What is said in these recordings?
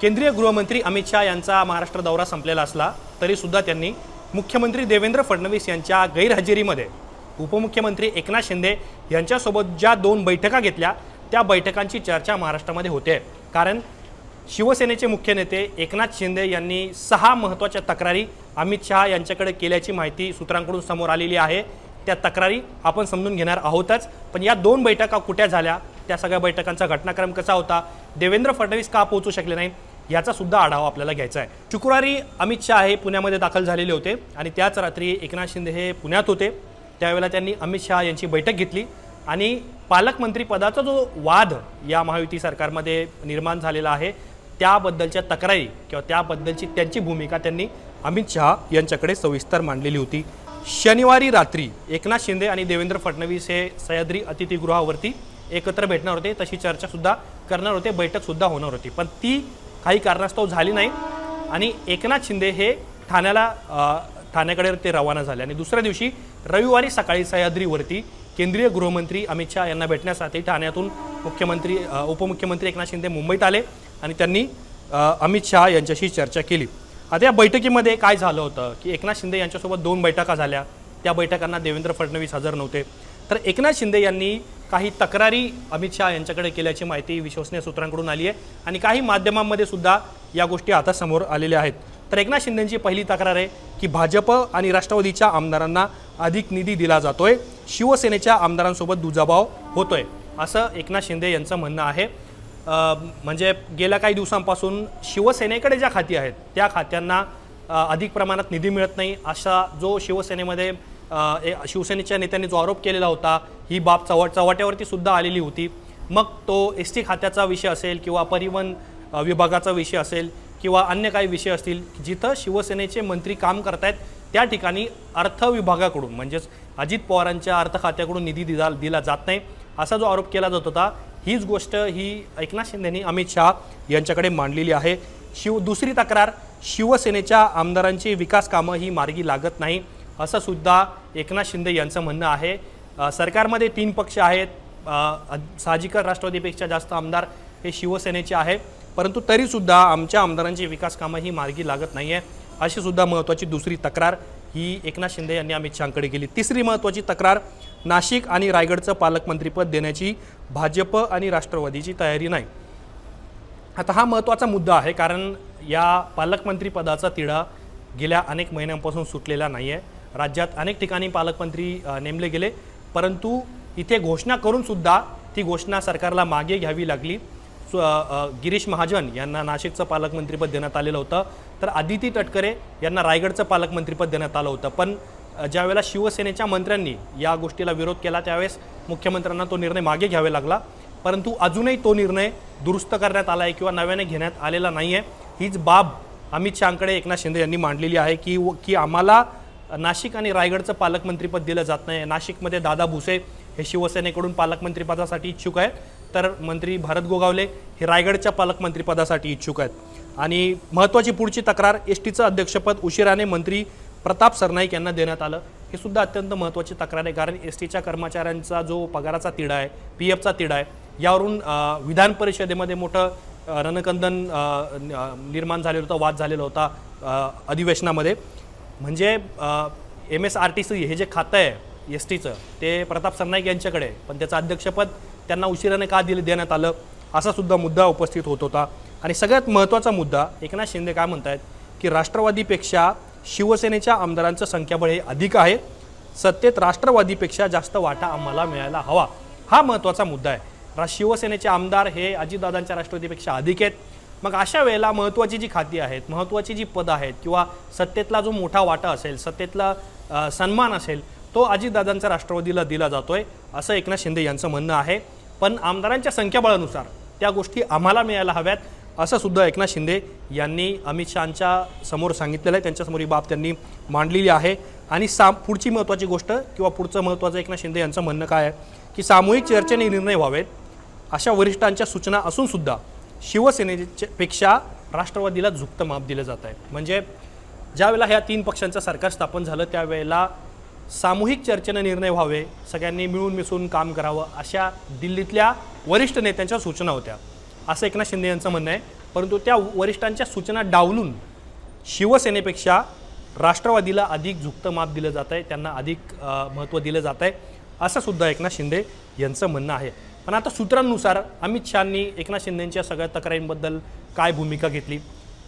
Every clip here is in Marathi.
केंद्रीय गृहमंत्री अमित शहा यांचा महाराष्ट्र दौरा संपलेला असला तरीसुद्धा त्यांनी मुख्यमंत्री देवेंद्र फडणवीस यांच्या गैरहजेरीमध्ये उपमुख्यमंत्री एकनाथ शिंदे यांच्यासोबत ज्या दोन बैठका घेतल्या त्या बैठकांची चर्चा महाराष्ट्रामध्ये होते. कारण शिवसेनेचे मुख्य नेते एकनाथ शिंदे यांनी सहा महत्त्वाच्या तक्रारी अमित शहा यांच्याकडे केल्याची माहिती सूत्रांकडून समोर आलेली आहे. त्या तक्रारी आपण समजून घेणार आहोतच पण या दोन बैठका कुठ्या झाल्या? त्या सगळ्या बैठकांचा घटनाक्रम कसा होता देवेंद्र फडणवीस का पोहोचू शकले नाही याचा सुद्धा आढावा आपल्याला घ्यायचा आहे. शुक्रवारी अमित शहा हे पुण्यामध्ये दाखल झालेले होते आणि त्याच रात्री एकनाथ शिंदे हे पुण्यात होते. त्यावेळेला त्यांनी अमित शहा यांची बैठक घेतली आणि पालकमंत्रीपदाचा जो वाद या महायुती सरकारमध्ये निर्माण झालेला आहे त्याबद्दलच्या तक्रारी किंवा त्याबद्दलची त्यांची भूमिका त्यांनी अमित शहा यांच्याकडे सविस्तर मांडलेली होती. शनिवारी रात्री एकनाथ शिंदे आणि देवेंद्र फडणवीस हे सह्याद्री अतिथीगृहावरती एकत्र भेटणार होते तशी चर्चासुद्धा करणार होते बैठकसुद्धा होणार होती. पण ती काही कारणास्तव झाली नाही. आणि एकनाथ शिंदे हे ठाण्याला ठाण्याकडे ते रवाना झाले. आणि दुसऱ्या दिवशी रविवारी सकाळी सह्याद्रीवरती केंद्रीय गृहमंत्री अमित शहा यांना भेटण्यासाठी ठाण्यातून मुख्यमंत्री उपमुख्यमंत्री एकनाथ शिंदे मुंबईत आले आणि त्यांनी अमित शहा यांच्याशी चर्चा केली. आता या बैठकीमध्ये काय झालं होतं की एकनाथ शिंदे यांच्यासोबत दोन बैठका झाल्या. त्या बैठकांना देवेंद्र फडणवीस हजर नव्हते. तर एकनाथ शिंदे यांनी काही तक्रारी अमित शहा यांच्याकडे केल्याची माहिती विश्वसनीय सूत्रांकडून आली आहे. आणि काही माध्यमांमध्ये सुद्धा या गोष्टी आता समोर आलेल्या आहेत. तर एकनाथ शिंदेची पहिली तक्रार आहे की भाजप आणि राष्ट्रवादीच्या आमदारांना अधिक निधी दिला जातोय. शिवसेनेच्या आमदारांसोबत दुजाभाव होतोय. असं एकनाथ शिंदे यांचं म्हणणं आहे. म्हणजे गेल्या काही दिवसांपासून शिवसेनेकडे ज्या खाती आहेत त्या खात्यांना अधिक प्रमाणात निधी मिळत नाही. असा जो शिवसेनेमध्ये शिवसेनेच्या नेत्यांनी जो आरोप केलेला होता ही बाब चव्हाट चव्हाट्यावरती सुद्धा आलेली होती. मग तो एस टी खात्याचा विषय असेल किंवा परिवहन विभागाचा विषय असेल किंवा अन्य काही विषय असतील जिथं शिवसेनेचे मंत्री काम करतायत त्या ठिकाणी अर्थ विभागाकडून म्हणजेच अजित पवारांच्या अर्थ खात्याकडून निधी दिला दिला जात नाही असा जो आरोप केला जात होता हीच गोष्ट ही एकनाथ शिंदेनी अमित शहा यांच्याकडे मांडलेली आहे. शिव दुसरी तक्रार शिवसेनेच्या आमदारांची विकास कामं ही मार्गी लागत नाही. असं सुद्धा एकनाथ शिंदे यांचं म्हणणं आहे. सरकारमध्ये तीन पक्ष आहेत. साहजिकच राष्ट्रवादीपेक्षा जास्त आमदार हे शिवसेनेचे आहे. परंतु तरीसुद्धा आमच्या आमदारांची विकास कामं ही मार्गी लागत नाही आहे अशी सुद्धा महत्त्वाची दुसरी तक्रार ही एकनाथ शिंदे यांनी अमित शहाकडे केली. तिसरी महत्त्वाची तक्रार नाशिक आणि रायगडचं पालकमंत्रीपद देण्याची भाजप आणि राष्ट्रवादीची तयारी नाही. आता हा महत्त्वाचा मुद्दा आहे कारण या पालकमंत्रीपदाचा तिढा गेल्या अनेक महिन्यांपासून सुटलेला नाही आहे राज्यात अनेक ठिकाणी पालकमंत्री नेमले गेले. परंतु इथे घोषणा करूनसुद्धा ती घोषणा सरकारला मागे घ्यावी लागली. सु- गिरीश महाजन यांना नाशिकचं पालकमंत्रीपद देण्यात आलेलं होतं. तर आदिती तटकरे यांना रायगडचं पालकमंत्रीपद देण्यात आलं होतं. पण ज्यावेळेला शिवसेनेच्या मंत्र्यांनी या गोष्टीला विरोध केला त्यावेळेस मुख्यमंत्र्यांना तो निर्णय मागे घ्यावा लागला. परंतु अजूनही तो निर्णय दुरुस्त करण्यात आला आहे किंवा नव्याने घेण्यात आलेला नाही आहे हीच बाब अमित शहाकडे एकनाथ शिंदे यांनी मांडलेली आहे की व- की आम्हाला नाशिक आणि रायगडचं पालकमंत्रीपद दिलं जात नाही. नाशिकमध्ये दादा भुसे हे शिवसेनेकडून पालकमंत्रीपदासाठी इच्छुक आहेत. तर मंत्री भारत गोगावले हे रायगडच्या पालकमंत्रीपदासाठी इच्छुक आहेत. आणि महत्त्वाची पुढची तक्रार एस टीचं अध्यक्षपद उशिराने मंत्री प्रताप सरनाईक यांना देण्यात आलं. हे सुद्धा अत्यंत महत्त्वाची तक्रार आहे कारण एस टीच्या कर्मचाऱ्यांचा जो पगाराचा तिढा आहे पी एफचा तिढा आहे यावरून विधान परिषदेमध्ये मोठं रणकंदन निर्माण झालेलं होतं वाद झालेला होता अधिवेशनामध्ये. म्हणजे M S R T C हे जे खातं आहे एस टीचं ते प्रताप सरनाईक यांच्याकडे पण त्याचं अध्यक्षपद त्यांना उशिराने का दिलं देण्यात आलं असा सुद्धा मुद्दा उपस्थित होत होता. आणि सगळ्यात महत्त्वाचा मुद्दा एकनाथ शिंदे काय म्हणत आहेत की राष्ट्रवादीपेक्षा शिवसेनेच्या आमदारांचं संख्याबळ हे अधिक आहे. सत्तेत राष्ट्रवादीपेक्षा जास्त वाटा आम्हाला मिळायला हवा. हा महत्त्वाचा मुद्दा आहे. रा शिवसेनेचे आमदार हे अजितदादांच्या राष्ट्रवादीपेक्षा अधिक आहेत. मग अशा वेळेला महत्त्वाची जी खाती आहेत महत्त्वाची जी पदं आहेत किंवा सत्तेतला जो मोठा वाटा असेल सत्तेतला सन्मान असेल तो अजितदादांच्या राष्ट्रवादीला दिला जातो आहे असं एकनाथ शिंदे यांचं म्हणणं आहे. पण आमदारांच्या संख्याबळानुसार त्या गोष्टी आम्हाला मिळायला हव्यात असं सुद्धा एकनाथ शिंदे यांनी अमित शहांच्या समोर सांगितलेलं आहे. त्यांच्यासमोर ही बाब त्यांनी मांडलेली आहे. आणि सा पुढची महत्त्वाची गोष्ट किंवा पुढचं महत्त्वाचं एकनाथ शिंदे यांचं म्हणणं काय आहे? की सामूहिक चर्चेने निर्णय व्हावेत अशा वरिष्ठांच्या सूचना असूनसुद्धा शिवसेनेच्या पेक्षा राष्ट्रवादीला झुकतं माप दिलं जात आहे. म्हणजे ज्यावेळेला ह्या तीन पक्षांचं सरकार स्थापन झालं त्यावेळेला सामूहिक चर्चेनं निर्णय व्हावे सगळ्यांनी मिळून मिसळून काम करावं अशा दिल्लीतल्या वरिष्ठ नेत्यांच्या सूचना होत्या. असं एकनाथ शिंदे यांचं म्हणणं आहे. परंतु त्या वरिष्ठांच्या सूचना डावलून शिवसेनेपेक्षा राष्ट्रवादीला अधिक झुकतं माप दिलं जात आहे. त्यांना अधिक महत्त्व दिलं जात आहे. असं सुद्धा एकनाथ शिंदे यांचं म्हणणं आहे. पण आता सूत्रांनुसार अमित शहानी एकनाथ शिंदेंच्या सगळ्या तक्रारींबद्दल काय भूमिका घेतली?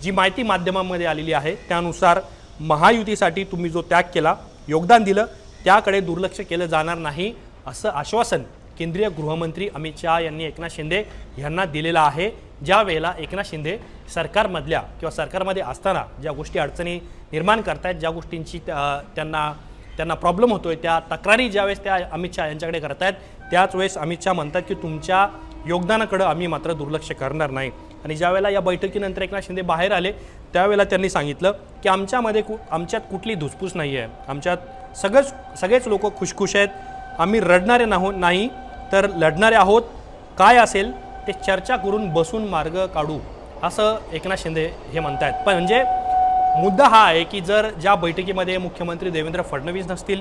जी माहिती माध्यमांमध्ये आलेली आहे त्यानुसार महायुतीसाठी तुम्ही जो त्याग केला योगदान दिलं त्याकडे दुर्लक्ष केलं जाणार नाही असं आश्वासन केंद्रीय गृहमंत्री अमित शहा यांनी एकनाथ शिंदे यांना दिलेलं आहे. ज्या वेळेला एकनाथ शिंदे सरकारमधल्या किंवा सरकारमध्ये असताना ज्या गोष्टी अडचणी निर्माण करतायत ज्या गोष्टींची त्यांना त्यांना प्रॉब्लेम होतोय त्या तक्रारी ज्यावेळेस त्या अमित शहा यांच्याकडे करतायत त्याच वेळेस अमित शहा म्हणतात की तुमच्या योगदानाकडं आम्ही मात्र दुर्लक्ष करणार नाही. आणि ज्यावेळेला या बैठकीनंतर एकनाथ शिंदे बाहेर आले त्यावेळेला त्यांनी सांगितलं की आमच्यामध्ये कु आमच्यात कुठली धुसफूस नाही आहे आमच्यात सगळंच सगळेच लोक खुशखुश आहेत. आम्ही रडणारे नाहो नाही तर लढणारे आहोत. काय असेल ते चर्चा करून बसून मार्ग काढू असं एकनाथ शिंदे हे म्हणत आहेत पण म्हणजे मुद्दा हा आहे की जर ज्या बैठकीमध्ये मुख्यमंत्री देवेंद्र फडणवीस नसतील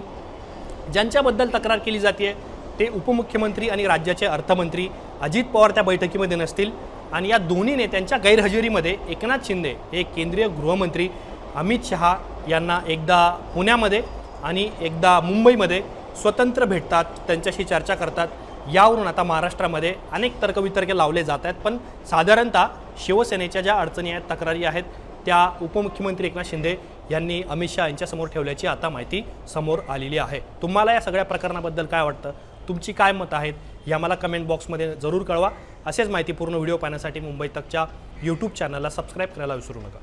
ज्यांच्याबद्दल तक्रार केली जाते ते उपमुख्यमंत्री आणि राज्याचे अर्थमंत्री अजित पवार त्या बैठकीमध्ये नसतील आणि या दोन्ही नेत्यांच्या गैरहजेरीमध्ये एकनाथ शिंदे हे केंद्रीय गृहमंत्री अमित शहा यांना एकदा पुण्यामध्ये आणि एकदा मुंबईमध्ये स्वतंत्र भेटतात त्यांच्याशी चर्चा करतात. यावरून आता महाराष्ट्रामध्ये अनेक तर्कवितर्के लावले जात आहेत पण साधारणतः शिवसेनेच्या ज्या अडचणी आहेत तक्रारी आहेत त्या उपमुख्यमंत्री एकनाथ शिंदे यांनी अमित शहा यांच्यासमोर ठेवल्याची आता माहिती समोर आलेली आहे. तुम्हाला या सगळ्या प्रकरणाबद्दल काय वाटतं? तुमची काय मतं आहेत? या मला कमेंट बॉक्समध्ये जरूर कळवा. असेच माहितीपूर्ण व्हिडिओ पाहण्यासाठी मुंबई तकच्या यूट्यूब चॅनलला सबस्क्राईब करायला विसरू नका.